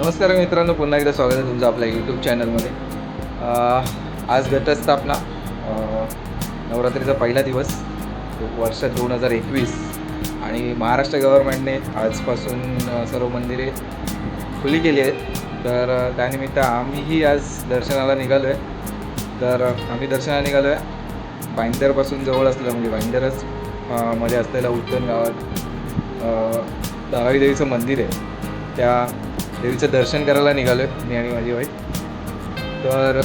नमस्कार मित्रांनो पुन्हा एकदा स्वागत आहे तुमचं आपल्या यूट्यूब चॅनलमध्ये आज घटस्थापना नवरात्रीचा पहिला दिवस वर्ष दोन हजार एकवीस. आणि महाराष्ट्र गव्हर्नमेंटने आजपासून सर्व मंदिरे खुली केली आहेत. तर त्यानिमित्त आम्हीही आज दर्शनाला निघालो आहे तर आम्ही दर्शनाला निघालो आहे भाईंदरपासून जवळ असलेलं म्हणजे भाईंदरच मध्ये असलेलं उत्तम गावात धारावी देवीचं मंदिर आहे. त्या देवीचं दर्शन करायला निघालो आहे मी आणि माझी वाईफ. तर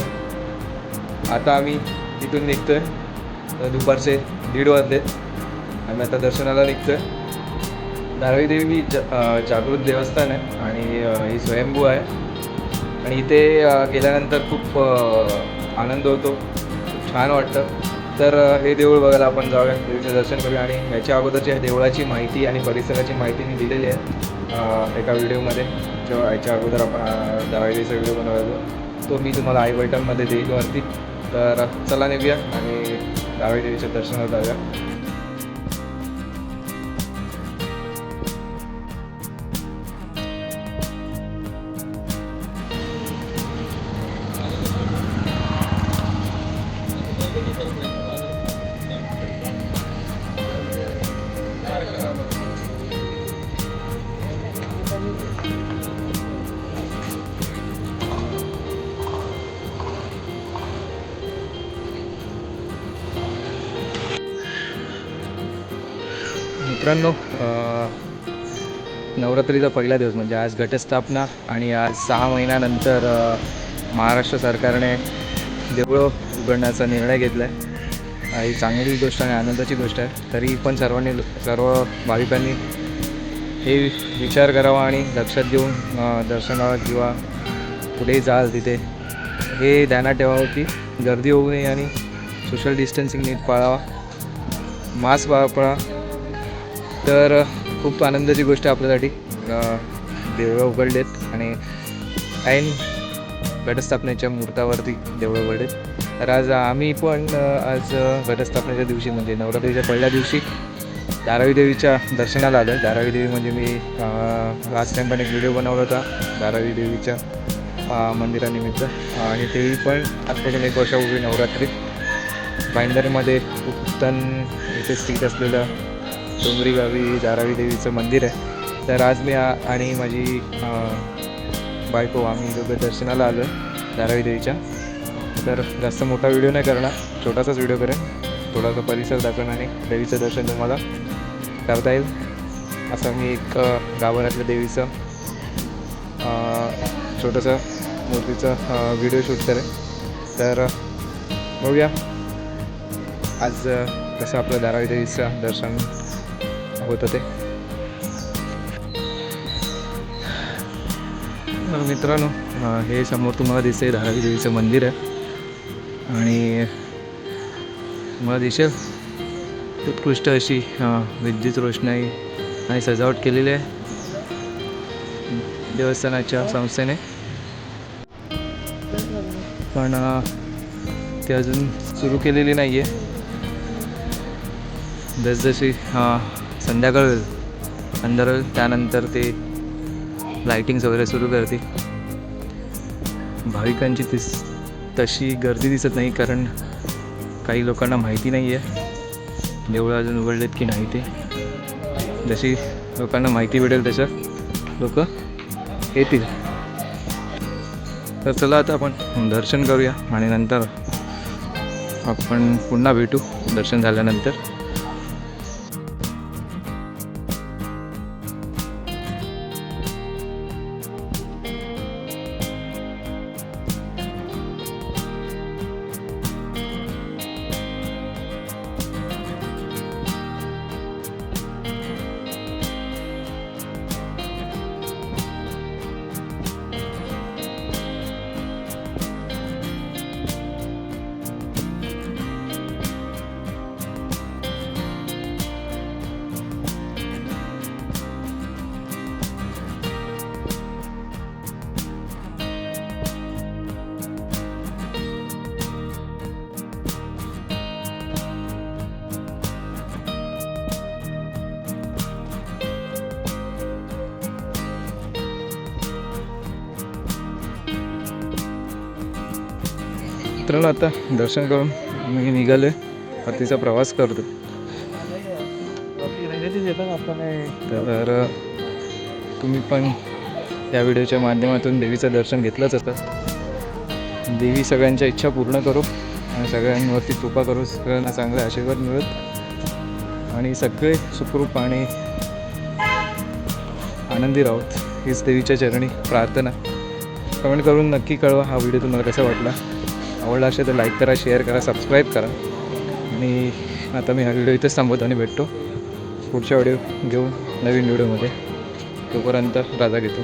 आता आम्ही तिथून निघतो आहे तर दुपारचे दीड वाजले. आम्ही आता दर्शनाला निघतो आहे धारावी देवी ज जागृत देवस्थान आहे आणि ही स्वयंभू आहे. आणि इथे गेल्यानंतर खूप आनंद होतो. खूप छान वाटतं. तर हे देऊळ बघायला आपण जाऊया. देवीचं दर्शन करूया. आणि याच्या अगोदरच्या देवळाची माहिती आणि परिसराची माहिती मी दिलेली आहे. एका व्हिडिओमध्ये जेव्हा याच्या अगोदर आपण दहावीचा व्हिडिओ बनवायचो. तो मी तुम्हाला आई बटनमध्ये देईल वरती. तर चला निघूया आणि दहावी देवीच्या दर्शनाला जाऊया. मित्रांनो नवरात्रीचा पहिला दिवस म्हणजे आज घटस्थापना आणि आज सहा महिन्यानंतर महाराष्ट्र सरकारने देवळं उघडण्याचा निर्णय घेतला आहे ही चांगली गोष्ट आणि आनंदाची गोष्ट आहे. तरी पण सर्वांनी सर्व भाविकांनी हे विचार करावा आणि लक्षात घेऊन दर्शनाला किंवा कुठेही जाल तिथे. हे ध्यानात ठेवावं की गर्दी होऊ नये आणि सोशल डिस्टन्सिंग नीट पाळावा. मास्क वापरा. तर खूप आनंदाची गोष्ट आपल्यासाठी. देवळं उघडलेत आणि ऐन घटस्थापनेच्या मुहूर्तावरती देवळं उघडलेत. तर आज आम्ही पण आज घटस्थापनेच्या दिवशी म्हणजे नवरात्रीच्या पहिल्या दिवशी धारावी देवीच्या दर्शनाला आलो आहे धारावी देवी म्हणजे मी लास्ट टाईम पण एक व्हिडिओ बनवला होता. धारावी देवीच्या मंदिरानिमित्त. आणि तेही पण आजपासून एक वर्षापूर्वी नवरात्रीत भाईंदरमध्ये उत्तन इथे स्थित असलेलं डोंगरी गावी धारावी देवीचं मंदिर आहे. तर आज मी आणि माझी बायको आम्ही दोघं दर्शनाला आलो आहे धारावी देवीच्या. तर जास्त मोठा व्हिडिओ नाही करणार. छोटासाच व्हिडिओ करेन. थोडासा परिसर दाखवणार आणि देवीचं दर्शन तुम्हाला करता येईल असं मी एक अं, गाभाऱ्यातल्या देवीचं छोटंसं मूर्तीचं व्हिडिओ शूट करेन. तर बघूया. आज कसं आपलं धारावी देवीचं दर्शन होतं ते मित्रांनो हे समोर तुम्हाला दिसेल धारावी देवीचं मंदिर आहे. आणि मला दिसेल उत्कृष्ट अशी विद्युत रोषणाई आणि सजावट केलेली आहे. देवस्थानाच्या संस्थेने. पण ते अजून सुरू केलेली नाही आहे जसजशी संध्याकाळ होईल. अंधार होईल त्यानंतर ते लाईटिंग्स वगैरे सुरू करतील भाविकांची तिस तशी गर्दी दिसत नाही कारण काही लोकांना माहिती नाही आहे देवळं अजून उघडलेत की नाही ते? जशी लोकांना माहिती भेटेल तसं. लोक येतील. तर चला आता आपण दर्शन करूया आणि नंतर आपण पुन्हा भेटू. दर्शन झाल्यानंतर. मित्रांनो आता दर्शन करून मी निघालो आहे परतीचा प्रवास करतो. तर तुम्ही पण या व्हिडिओच्या माध्यमातून देवीचं दर्शन घेतलंच असतं. देवी सगळ्यांच्या इच्छा पूर्ण करू आणि सगळ्यांवरती कृपा करू. सगळ्यांना चांगले आशीर्वाद मिळत आणि सगळे सुखरूप आणि आनंदी राहूत. हीच देवीच्या चरणी प्रार्थना. कमेंट करून नक्की कळवा हा व्हिडिओ तुम्हाला कसा वाटला. आवडला असेल तर लाईक करा शेअर करा सबस्क्राईब करा. आणि आता मी हा व्हिडिओ इथेच थांबवतो आणि भेटतो पुढच्या व्हिडिओ घेऊन नवीन व्हिडिओमध्ये तोपर्यंत राजा घेतो.